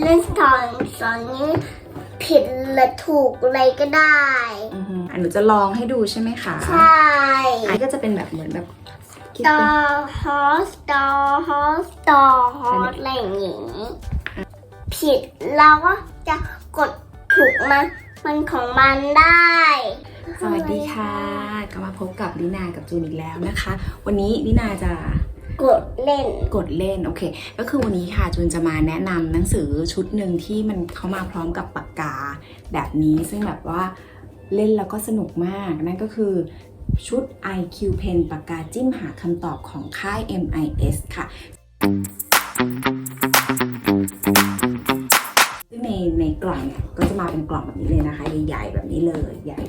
เล่นสอนสอนนี้ผิดหรือถูกอะไรก็ได้ อือฮึอะหนูจะลองให้ดูใช่ไหมคะใช่อันนี้ก็จะเป็นแบบเหมือนแบบคิดต่อเป็นฮอสต่อฮอสต่อฮอสอะไรอย่างงี้ ผิดเราก็จะกดถูกมันมันของมันได้ สวัสดีค่ะก็มาพบกับลินากับจูนอีกแล้วนะคะ วันนี้ลินาจะ กดเล่น กดเล่นโอเค ก็คือวันนี้ค่ะจูนจะมาแนะนำหนังสือชุดหนึ่งที่มันเข้ามาพร้อมกับปากกา แบบนี้ซึ่งแบบว่าเล่นแล้วก็สนุกมาก นั่นก็คือชุด IQ Pen ปากกาจิ้มหาคำตอบของค่าย MIS ค่ะซึ่งในในกล่องเนี่ยก็จะมาเป็นกล่องแบบนี้เลยนะคะ ใหญ่ๆแบบนี้เลยใหญ่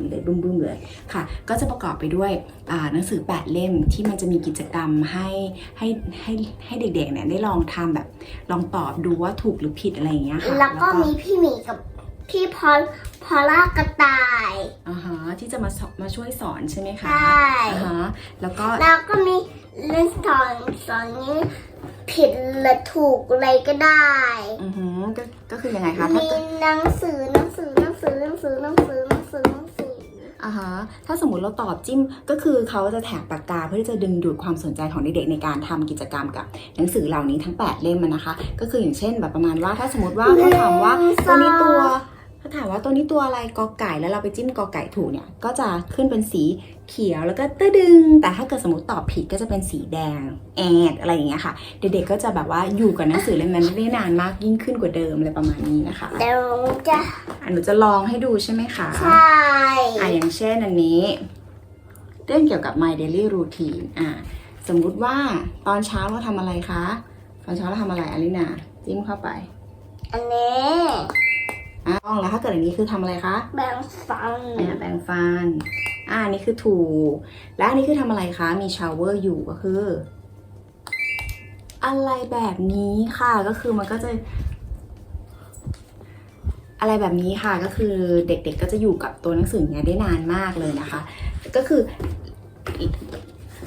แบบนี้เลยบึ้มๆเลยค่ะ ก็จะประกอบไปด้วยอ่าหนังสือ 8 เล่มที่มันจะมีกิจกรรมให้ให้ให้ให้เด็กๆเนี่ยได้ลองทำแบบลองตอบดูว่าถูกหรือผิดอะไรอย่างเงี้ยค่ะแล้วก็มีพี่หมีกับพี่พอลพอล่ากระต่ายอ่าฮะที่จะมาสอนมาช่วยสอนใช่ไหมคะใช่อ่าฮะแล้วก็แล้วก็มีเล่นสอนสอนนี้ผิดหรือถูกอะไรก็ได้อือฮึก็ก็คือยังไงคะถ้ามีเกิดหนังสือหนังสือหนังสือหนังสือหนังสือหนังสือหนังสือ อ่าฮะถ้าสมมติเราตอบจิ้มก็คือเขาจะแถกปากกาเพื่อที่จะดึงดูดความสนใจของเด็กๆในการทำกิจกรรมกับหนังสือเหล่านี้ทั้ง 8 เล่มมันนะคะ ก็คืออย่างเช่นแบบประมาณว่าถ้าสมมติว่าเขาถามว่าตัวนี้ตัวถ้าถามว่าตัวนี้ตัวอะไรกอไก่แล้วเราไปจิ้มกอไก่ถูกเนี่ยก็จะขึ้นเป็นสี เขียวแล้วก็ตื้อดึง แต่ถ้าเกิดสมมติตอบผิดก็จะเป็นสีแดงแอดอะไรอย่างเงี้ยค่ะ เด็กๆก็จะแบบว่าอยู่กับหนังสือเล่มนั้นได้นานมากยิ่งขึ้นกว่าเดิมอะไรประมาณนี้นะคะเดี๋ยวจะอะหนูจะลองให้ดูใช่ไหมคะใช่อะอย่างเช่นอันนี้ เรื่องเกี่ยวกับ my daily routine อะสมมุติว่าตอนเช้าเราทำอะไรคะ ตอนเช้าเราทำอะไรอลินาจิ้มเข้าไป อันนี้อะต้องแล้วถ้าเกิดอันนี้คือทำอะไรคะ แบ่งฟันอะแปรงฟัน อะอันนี้คือถูและอันนี้คือทำอะไรคะ มีชาวเวอร์อยู่ก็คือ อะไรแบบนี้ค่ะก็คือมันก็จะ อะไรแบบนี้ค่ะก็คือเด็กๆก็จะอยู่กับตัวหนังสือเนี้ยได้นานมากเลยนะคะ ก็คือ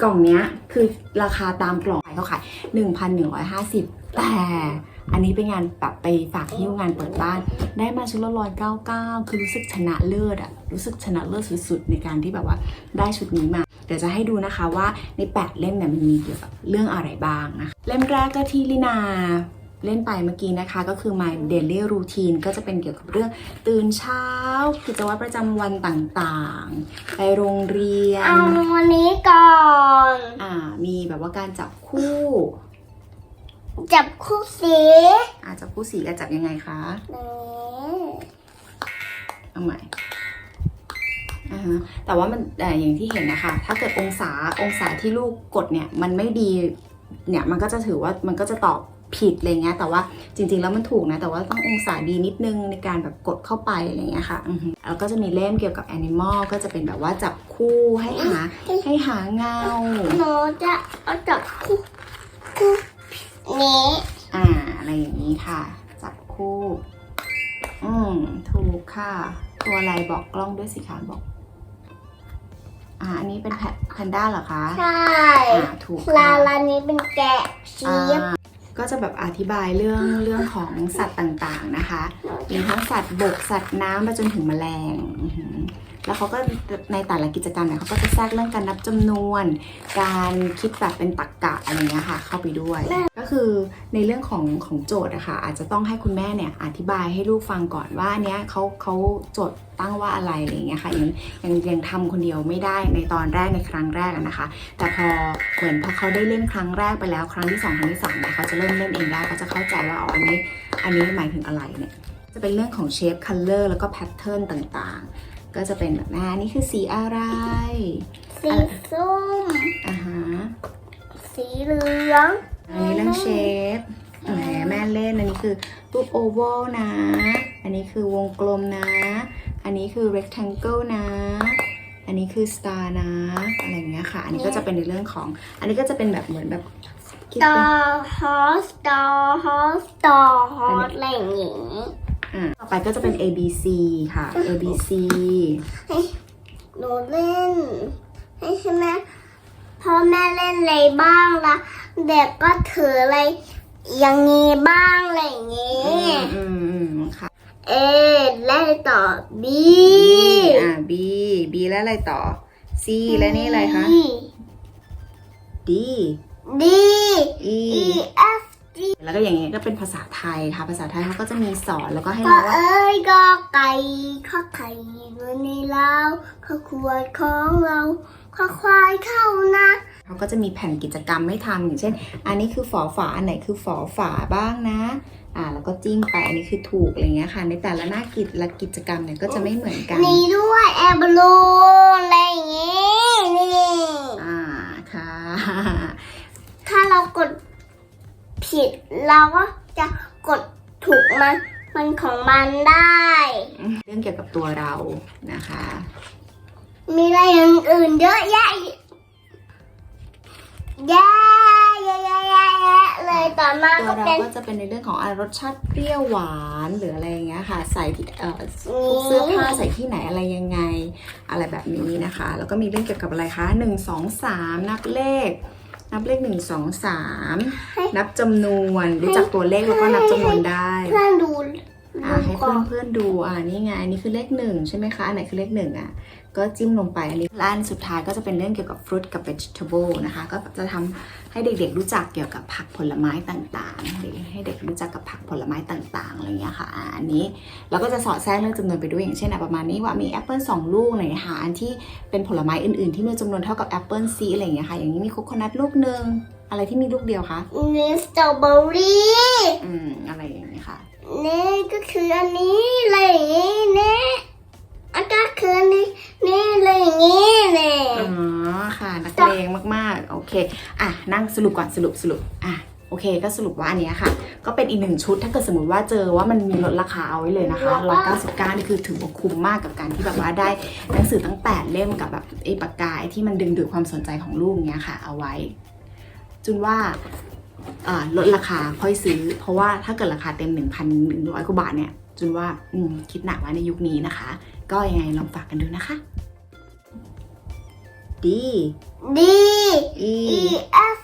กล่องเนี้ยคือราคาตามกล่องเขาขายหหนนึ่งพั1,150 แต่ อันนี้เป็นงานแบบไปฝากที่งานเปิดบ้าน ได้มาชุดละร้อยเก้าเก้าคือรู้สึกชนะเลิศอะรู้สึกชนะเลิศสุดๆ ในการที่แบบว่าได้ชุดนี้มา เดี๋ยวจะให้ดูนะคะว่าใน 8 เล่มเนี่ยมันมีเกี่ยวกับเรื่องอะไรบ้างนะคะเล่มแรกก็ที่ลินาเล่นไปเมื่อกี้นะคะก็คือ My Daily Routine ก็จะเป็นเกี่ยวกับเรื่องตื่นเช้า กิจวัตรประจำวันต่างๆ ไปโรงเรียน เอาอันนี้ก่อน อ่า มีแบบว่าการจับคู่ จับคู่สีอาจับคู่สีอะจับยังไงคะนี่เอาใหม่อ่าฮะแต่ว่ามันแต่อย่างที่เห็นนะคะ ถ้าเกิดองศาองศาที่ลูกกดเนี่ยมันไม่ดีเนี่ยมันก็จะถือว่ามันก็จะตอบผิดอะไรเงี้ยแต่ว่าจริง ๆ แล้วมันถูกนะ แต่ว่าต้ององศาดีนิดนึงในการแบบกดเข้าไปอะไรเงี้ยค่ะอือฮึแล้วก็จะมีเล่มเกี่ยวกับแอนิมอลก็จะเป็นแบบว่าจับคู่ให้หาให้หาเงาหนูจะเอาจับคู่คู่ นี้ อ่า อะไรอย่างนี้ค่ะ จับคู่ อืม ถูกค่ะ ตัวอะไรบอกกล้องด้วยสิคะบอก อ่า อันนี้เป็นแพแพนด้าเหรอคะ ใช่อ่า ถูกลาค่ะ ลานี้เป็นแกะชีอ่าฟก็จะแบบอธิบายเรื่องเรื่องของสัตว์ต่างๆนะคะ มีทั้งสัตว์บกสัตว์น้ำไปจนถึงแมลงอื้อหือ แล้วเขาก็ในแต่ละกิจกรรมเนี่ยเขาก็จะแทรกเรื่องการนับจำนวน การคิดแบบเป็นตรรกกะอะไรเงี้ยค่ะ เข้าไปด้วย ก็คือในเรื่องของของโจทย์อะค่ะอาจจะต้องให้คุณแม่เนี่ยอธิบายให้ลูกฟังก่อนว่าเนี้ยเขาเขาโจทย์ตั้งว่าอะไรอะไรเงี้ยค่ะยังยังยังทำคนเดียวไม่ได้ในตอนแรกในครั้งแรกนะคะ แต่พอเหมือนพอเขาได้เล่นครั้งแรกไปแล้วครั้งที่สองครั้งที่สามเนี่ยเขาจะเริ่มเล่นเองได้เขาจะเข้าใจว่าอ๋ออันนี้อันนี้หมายถึงอะไรเนี่ยจะเป็นเรื่องของเชฟคัลเลอร์แล้วก็แพทเทิร์นต่างๆ ก็จะเป็นแบบอ่านี่คือสีอะไร สีส้ม อ่าฮะ สีเหลือง อันนี้เรื่องเชฟแหมแม่เล่น อันนี้คือรูปโอเวลนะ อันนี้คือวงกลมนะ อันนี้คือ rectangle นะ อันนี้คือ star นะ อะไรอย่างเงี้ยค่ะ อันนี้ก็จะเป็นในเรื่องของ อันนี้ก็จะเป็นแบบเหมือนแบบคิดต่อเป็นฮอสต่อฮอสต่อฮอสอะไรอย่างงี้อ่า ต่อไปก็จะเป็น A B C ค่ะ A B C ให้หนูเล่น ให้ใช่ไหมพ่อแม่เล่นอะไรบ้างละเด็กก็ถืออะไรอย่างนี้บ้างอะไรอย่างนี้ อืมอืมค่ะ เอเล่นต่อ B อ่า B B แล้วอะไรต่อ C แล้วนี่อะไรคะ D D E E F แล้วก็อย่างเงี้ยก็เป็นภาษาไทยค่ะ ภาษาไทยเขาก็จะมีสอนแล้วก็ให้ก็เราว่าเอ้ยก็ไก่ข้อไข่อยู่ในเล้าข้อขวดของเราข้อควายเข้านะเขาก็จะมีแผ่นกิจกรรมให้ทำอย่างเช่น อันนี้คือฝอฝาอันไหนคือฝอฝาบ้างนะ อ่า แล้วก็จิ้มไปอันนี้คือถูกอะไรเงี้ยค่ะ ในแต่ละหน้ากิจละกิจกรรมเนี่ยก็จะไม่เหมือนกัน นี่ด้วยแอร์บอลลูนอะไรอย่างงี้นี่อ่าค่ะ ถ้าเรากด ผิด เราก็จะกดถูกมันมันของมันได้ เรื่องเกี่ยวกับตัวเรานะคะ มีอะไรอย่างอื่นเยอะแยะแย่แย่แย่แย่แย่เลยต่อมาตัวก็เราเป็น ก็จะเป็นในเรื่องของอ่ารสชาติเปรี้ยวหวานหรืออะไรอย่างเงี้ยค่ะ ใส่ที่เอ่อเสื้อผ้าใส่ที่ไหนอะไรยังไง อะไรแบบนี้นะคะ แล้วก็มีเรื่องเกี่ยวกับอะไรคะหนึ่งสองสามนับเลข นับเลขหนึ่งสองสามนับจำนวน รู้จักตัวเลขแล้วก็นับจำนวนได้เพื่อนดูอ่าดูให้ก่เพื่ออนนเพื่อนๆดูอ่านี่ไงอันนี้คือเลขหนึ่งใช่ไหมคะอันไหนคือเลขหนึ่งอะก็จิ้มลงไปอันนี้และอันสุดท้ายก็จะเป็นเรื่องเกี่ยวกับ fruit กับ vegetable นะคะ ก็จะทำให้เด็กๆรู้จักเกี่ยวกับผักผลไม้ต่างๆ เด็กให้เด็กรู้จักกับผักผลไม้ต่างๆอะไรอย่างเงี้ยค่ะอ่าอันนี้เราก็จะสอดแทรกเรื่องจำนวนไปด้วยอย่างเช่นอะประมาณนี้ว่ามีแอปเปิลสองลูกไหนหาอันที่เป็นผลไม้อื่นๆ ที่มีจำนวนเท่ากับแอปเปิลซีอะไรอย่างเงี้ยค่ะอย่างนี้มีโคโคนัทลูกหนึ่งอะไรที่มีลูกเดียวคะนี่สตรอเบอรี่อืมอะไรอย่างเงี้ยค่ะนี่ก็คืออันนี้อะไรอย่างงี้นี่อันก็คืออันนี้นี่อะไรอย่างงี้นี่อ๋อค่ะนักเลงมากๆโอเคอะนั่งสรุปก่อนสรุปสรุปอะ โอเคก็สรุปว่าอันเนี้ยค่ะ ก็เป็นอีกหนึ่งชุดถ้าเกิดสมมติว่าเจอว่ามันมีลดราคาเอาไว้เลยนะคะ199นี่คือถือว่าคุ้มมากกับการที่แบบว่าได้หนังสือตั้ง 8 เล่มกับแบบไอ้ปากกาไอ้ที่มันดึงดูดความสนใจของลูกเนี้ยค่ะ เอาไว้ จุนว่าอ่าลดราคาค่อยซื้อ เพราะว่าถ้าเกิดราคาเต็ม 1,100กว่าบาทเนี่ยจุนว่าอืมคิดหนักไว้ในยุคนี้นะคะ ก็ยังไงลองฝากกันดูนะคะ D ดี E E F G โอ